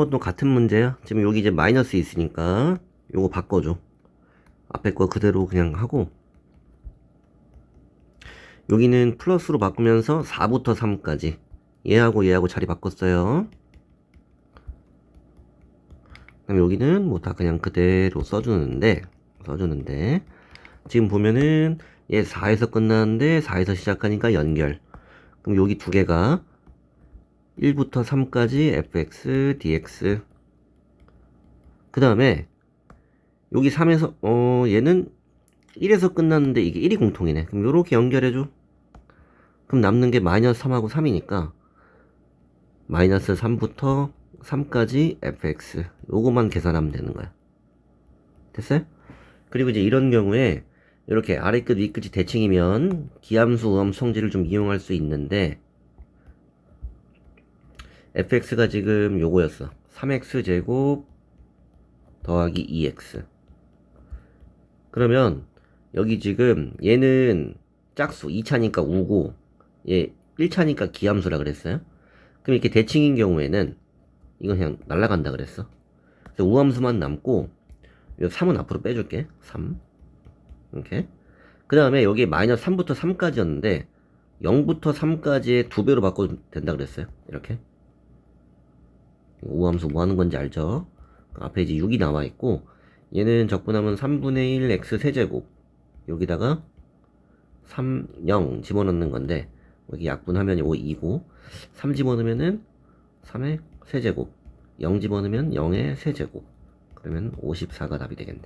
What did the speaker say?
번도 같은 문제야. 지금 여기 이제 마이너스 있으니까 요거 바꿔줘. 앞에 거 그대로 그냥 하고 여기는 플러스로 바꾸면서 4부터 3까지 얘하고 얘하고 자리 바꿨어요. 그럼 여기는 뭐 다 그냥 그대로 써주는데 써주는데 지금 보면은 얘 4에서 끝나는데 4에서 시작하니까 연결 그럼 여기 두 개가 1부터 3까지 fx, dx. 그 다음에 여기 3에서 어 얘는 1에서 끝났는데 이게 1이 공통이네. 그럼 요렇게 연결해줘. 그럼 남는 게 마이너스 3하고 3이니까 마이너스 3부터 3까지 fx. 요거만 계산하면 되는 거야. 됐어요? 그리고 이제 이런 경우에 이렇게 아래 끝, 위 끝이 대칭이면 기함수, 우함 성질을 좀 이용할 수 있는데 fx가 지금 요거였어. 3x 제곱 더하기 2x. 그러면 여기 지금 얘는 짝수 2차니까 우고 얘 1차니까 기함수라 그랬어요. 그럼 이렇게 대칭인 경우에는 이건 그냥 날라간다 그랬어. 그래서 우함수만 남고 요 3은 앞으로 빼줄게. 3. 이렇게. 그 다음에 여기 마이너스 3부터 3까지였는데 0부터 3까지의 두 배로 바꿔도 된다 그랬어요. 이렇게. 우함수 뭐 하는 건지 알죠? 앞에 이제 6이 나와 있고 얘는 적분하면 3분의 1 x 세제곱. 여기다가 3, 0 집어넣는 건데 여기 약분하면 5, 2고 3 집어넣으면은 3의 세제곱 0 집어넣으면 0의 세제곱. 그러면 54가 답이 되겠네